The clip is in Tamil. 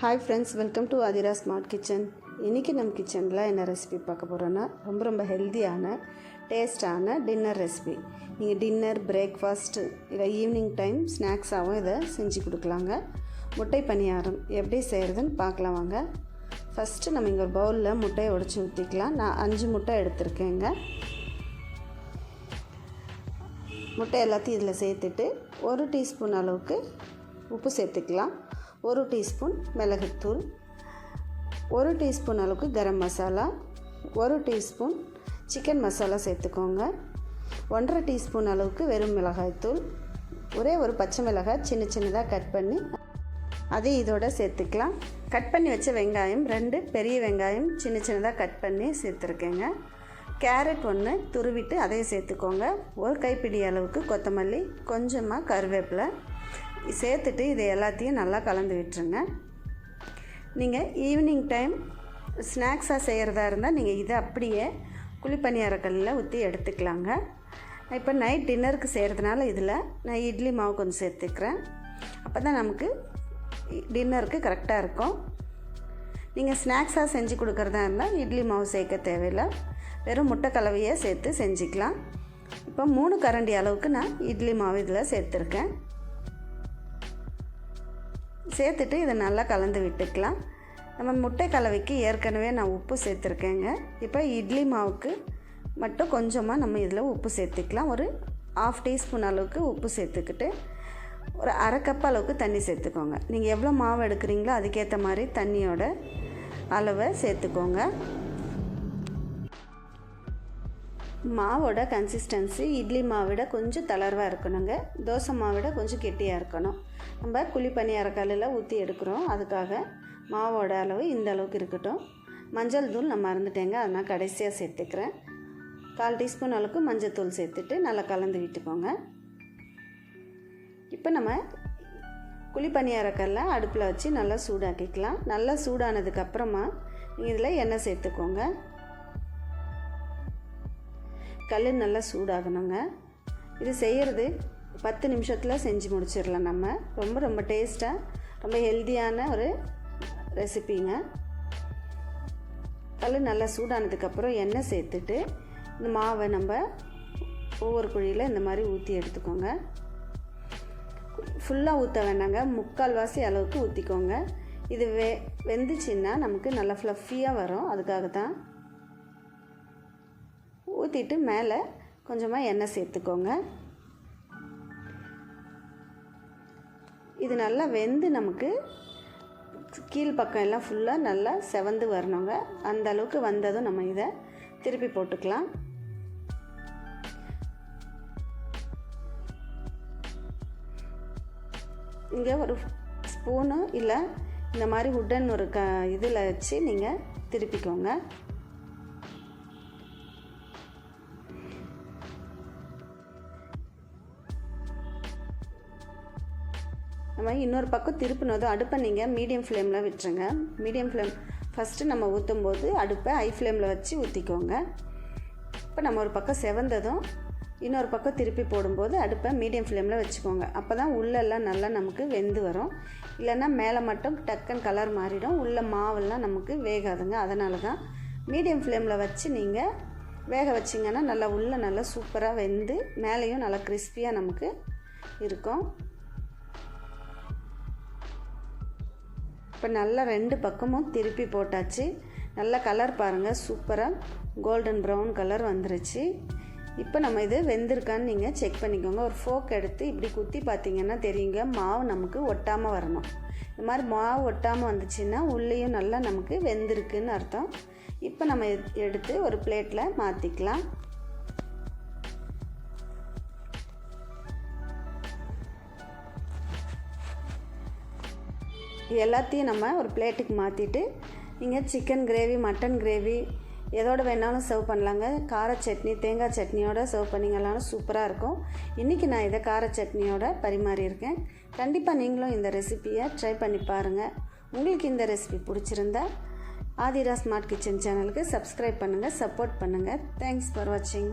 Hi friends welcome to Athira smart kitchen இன்றைக்கி நம்ம கிச்சனில் என்ன ரெசிபி பார்க்க போகிறோன்னா ரொம்ப ரொம்ப ஹெல்த்தியான டேஸ்டான டின்னர் ரெசிபி நீங்கள் டின்னர் பிரேக்ஃபாஸ்ட்டு இல்லை ஈவினிங் டைம் ஸ்நாக்ஸாகவும் இதை செஞ்சு கொடுக்கலாங்க. முட்டை பணியாரம் எப்படி செய்கிறதுன்னு பார்க்கலாம் வாங்க. ஃபஸ்ட்டு நம்ம இங்கே ஒரு பவுலில் முட்டையை உடச்சி ஊற்றிக்கலாம் நான் அஞ்சு முட்டை எடுத்திருக்கேங்க. முட்டை எல்லாத்தையும் இதில் சேர்த்துட்டு ஒரு டீஸ்பூன் அளவுக்கு உப்பு சேர்த்துக்கலாம். ஒரு டீஸ்பூன் மிளகுத்தூள் ஒரு டீஸ்பூன் அளவுக்கு கரம் மசாலா ஒரு டீஸ்பூன் சிக்கன் மசாலா சேர்த்துக்கோங்க. ஒன்றரை டீஸ்பூன் அளவுக்கு வெறும் மிளகாய்த்தூள் ஒரே ஒரு பச்சை மிளகாய் சின்ன சின்னதாக கட் பண்ணி அதையும் இதோட சேர்த்துக்கலாம். கட் பண்ணி வச்ச வெங்காயம் ரெண்டு பெரிய வெங்காயம் சின்ன சின்னதாக கட் பண்ணி சேர்த்துருக்கேங்க. கேரட் ஒன்று துருவிட்டு அதையும் சேர்த்துக்கோங்க. ஒரு கைப்பிடி அளவுக்கு கொத்தமல்லி கொஞ்சமாக கருவேப்பிலை சேர்த்துட்டு இது எல்லாத்தையும் நல்லா கலந்து விட்டுருங்க. நீங்கள் ஈவினிங் டைம் ஸ்நாக்ஸாக செய்கிறதா இருந்தால் நீங்கள் இதை அப்படியே குழிப்பணியாரக்கல்லில் ஊற்றி எடுத்துக்கலாங்க. இப்போ நைட் டின்னருக்கு செய்கிறதுனால இதில் நான் இட்லி மாவு கொஞ்சம் சேர்த்துக்கிறேன். அப்போ தான் நமக்கு டின்னருக்கு கரெக்டாக இருக்கும். நீங்கள் ஸ்நாக்ஸாக செஞ்சு கொடுக்குறதா இருந்தால் இட்லி மாவு சேர்க்க தேவையில்லை. வெறும் முட்டை கலவையை சேர்த்து செஞ்சுக்கலாம். இப்போ மூணு கரண்டி அளவுக்கு நான் இட்லி மாவு இதில் சேர்த்துருக்கேன். சேர்த்துட்டு இதை நல்லா கலந்து விட்டுக்கலாம். நம்ம முட்டை கலவைக்கு ஏற்கனவே நான் உப்பு சேர்த்துருக்கேங்க. இப்போ இட்லி மாவுக்கு மட்டும் கொஞ்சமாக நம்ம இதில் உப்பு சேர்த்துக்கலாம். ஒரு ஆஃப் டீஸ்பூன் அளவுக்கு உப்பு சேர்த்துக்கிட்டு ஒரு அரை கப் அளவுக்கு தண்ணி சேர்த்துக்கோங்க. நீங்கள் எவ்வளோ மாவு எடுக்கிறீங்களோ அதுக்கேற்ற மாதிரி தண்ணியோட அளவை சேர்த்துக்கோங்க. மாவோட கன்சிஸ்டன்சி இட்லி மாவிட கொஞ்சம் தளர்வாக இருக்கணுங்க. தோசை மாவிட கொஞ்சம் கெட்டியாக இருக்கணும். நம்ம குழி பணியாரக்கல்லில் ஊற்றி எடுக்கிறோம். அதுக்காக மாவோட அளவு இந்த அளவுக்கு இருக்கட்டும். மஞ்சள் தூள் நான் மறந்துட்டேங்க நான் கடைசியாக சேர்த்துக்கிறேன். கால் டீஸ்பூன் அளவுக்கு மஞ்சள் தூள் சேர்த்துட்டு நல்லா கலந்து விட்டுக்கோங்க. இப்போ நம்ம குழி பணியாரக்கல்ல அடுப்பில் வச்சு நல்லா சூடாக்கிக்கலாம். நல்லா சூடானதுக்கப்புறமா நீங்கள் இதில் எண்ணெய் சேர்த்துக்கோங்க. கல் நல்லா சூடாகணுங்க. இது செய்கிறது பத்து நிமிஷத்தில் செஞ்சு முடிச்சிடலாம் நம்ம. ரொம்ப ரொம்ப டேஸ்ட்டாக ரொம்ப ஹெல்த்தியான ஒரு ரெசிப்பிங்க கல் நல்லா சூடானதுக்கப்புறம் எண்ணெய் சேர்த்துட்டு இந்த மாவை நம்ம ஒவ்வொரு குழியில் இந்த மாதிரி ஊற்றி எடுத்துக்கோங்க. ஃபுல்லாக ஊற்ற வேண்டாங்க முக்கால் வாசி அளவுக்கு ஊற்றிக்கோங்க இது வெ வெந்துச்சுன்னா நமக்கு நல்லா ஃப்ளஃபியாக வரும். அதுக்காக தான் ஊற்றிட்டு மேலே கொஞ்சமாக எண்ணெய் சேர்த்துக்கோங்க. இது நல்லா வெந்து நமக்கு கீழ்ப்பக்கம் எல்லாம் ஃபுல்லாக நல்லா செவந்து வரணுங்க. அந்த அளவுக்கு வந்ததும் நம்ம இதை திருப்பி போட்டுக்கலாம். இங்கே ஒரு ஸ்பூனு இல்லை இந்த மாதிரி உடன் ஒரு க இதில் வச்சு நீங்கள் திருப்பிக்கோங்க. நம்ம இன்னொரு பக்கம் திருப்பினதும் அடுப்பை நீங்கள் மீடியம் ஃப்ளேமில் விட்டுருங்க. மீடியம் ஃப்ளேம் ஃபஸ்ட்டு நம்ம ஊற்றும் போது அடுப்பை ஹை ஃப்ளேமில் வச்சு ஊற்றிக்கோங்க இப்போ நம்ம ஒரு பக்கம் செவந்ததும் இன்னொரு பக்கம் திருப்பி போடும்போது அடுப்பை மீடியம் ஃப்ளேமில் வச்சுக்கோங்க. அப்போ தான் உள்ளெல்லாம் நல்லா நமக்கு வெந்து வரும். இல்லைன்னா மேலே மட்டும் டக்குன்னு கலர் மாறிடும். உள்ள மாவெல்லாம் நமக்கு வேகாதுங்க. அதனால தான் மீடியம் ஃப்ளேமில் வச்சு நீங்கள் வேக வச்சிங்கன்னா நல்லா உள்ளே நல்லா சூப்பராக வெந்து மேலேயும் நல்லா கிறிஸ்பியாக நமக்கு இருக்கும். இப்போ நல்லா ரெண்டு பக்கமும் திருப்பி போட்டாச்சு. நல்லா கலர் பாருங்கள் சூப்பராக கோல்டன் ப்ரௌன் கலர் வந்துருச்சு. இப்போ நம்ம இது வெந்திருக்கான்னு நீங்கள் செக் பண்ணிக்கோங்க. ஒரு ஃபோக் எடுத்து இப்படி குத்தி பார்த்தீங்கன்னா தெரியுங்க மாவு நமக்கு ஒட்டாமல் வரணும். இந்த மாதிரி மாவு ஒட்டாமல் வந்துச்சுன்னா உள்ளேயும் நல்லா நமக்கு வெந்திருக்குன்னு அர்த்தம். இப்போ நம்ம எடுத்து ஒரு பிளேட்டில் மாற்றிக்கலாம் இது எல்லாத்தையும் நம்ம ஒரு பிளேட்டுக்கு மாற்றிட்டு நீங்கள் சிக்கன் கிரேவி மட்டன் கிரேவி எதோடு வேணாலும் சர்வ் பண்ணலாங்க. கார சட்னி தேங்காய் சட்னியோட சர்வ் பண்ணிங்களாலும் சூப்பராக இருக்கும். இன்றைக்கி நான் இதை கார சட்னியோட பரிமாறியிருக்கேன் கண்டிப்பாக நீங்களும் இந்த ரெசிப்பியை ட்ரை பண்ணி பாருங்கள் உங்களுக்கு இந்த ரெசிபி பிடிச்சிருந்தா ஆதிரா ஸ்மார்ட் கிச்சன் சேனலுக்கு சப்ஸ்கிரைப் பண்ணுங்கள் சப்போர்ட் பண்ணுங்கள் தேங்க்ஸ் ஃபார் வாட்சிங்